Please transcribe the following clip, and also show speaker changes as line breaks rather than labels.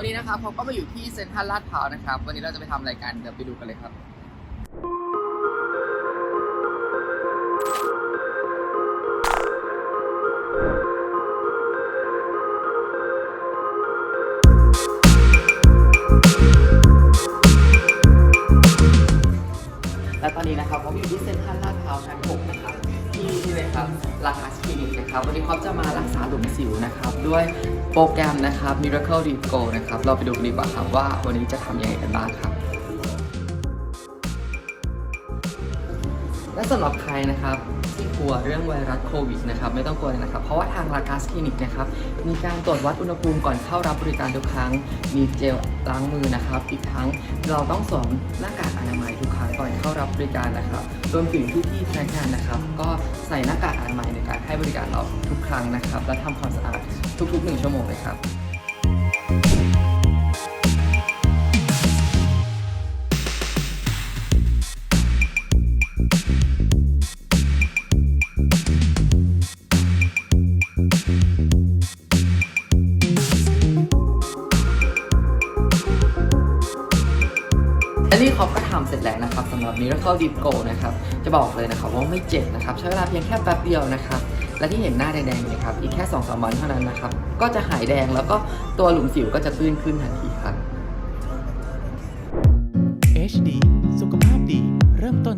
วันนี้นะครับผมก็มาอยู่ที่เซ็นทรัลลาดพร้าวนะครับ วันนี้เราจะไปทำอะไรกันเดี๋ยวไปดูกันเลยครับและตอนนี้นะครับผมอยู่ที่เซ็นทรัลลาดพร้าวชั้น6นะครับที่นี่เลยครับลาคา นะครับ วันนี้เขาจะมารักษาหลุมสิวนะครับ ด้วยโปรแกรมนะครับ Miracle Deep Go นะครับ เราไปดูกันดีกว่าครับว่าวันนี้จะทำยังไงกันบ้างครับ และสำหรับใครนะครับที่กลัวเรื่องไวรัสโควิดนะครับไม่ต้องกลัวเลยนะครับ เพราะว่าทางลากาสคลินิกนะครับมีการตรวจวัดอุณหภูมิก่อนเข้ารับบริการทุกครั้ง มีเจลล้างมือนะครับ อีกทั้งเราต้องสวมหน้ากากอนามัยทุกครั้ง ก่อนเข้ารับบริการนะครับรวมถึงที่ที่พนักงานนะครับ ก็ใส่หน้ากากอนามัยในการให้บริการเราทุกครั้งนะครับ และทำความสะอาดทุกๆหนึ่งชั่วโมงเลยครับ และนี่เขาก็ทำเสร็จแล้วนะครับสำหรับ Miracle Deep Go นะครับ จะบอกเลยนะครับว่าไม่เจ็บนะครับ ใช้เวลาเพียงแค่แป๊บเดียวนะครับ และที่เห็นหน้าแดงๆนะครับ อีกแค่2อสวันเท่านั้นนะครับ ก็จะหายแดงแล้วก็ตัวหลุมสิวก็จะตื้นขึ้นทันทีครับ
HD ซุกภาพดี เริ่มต้น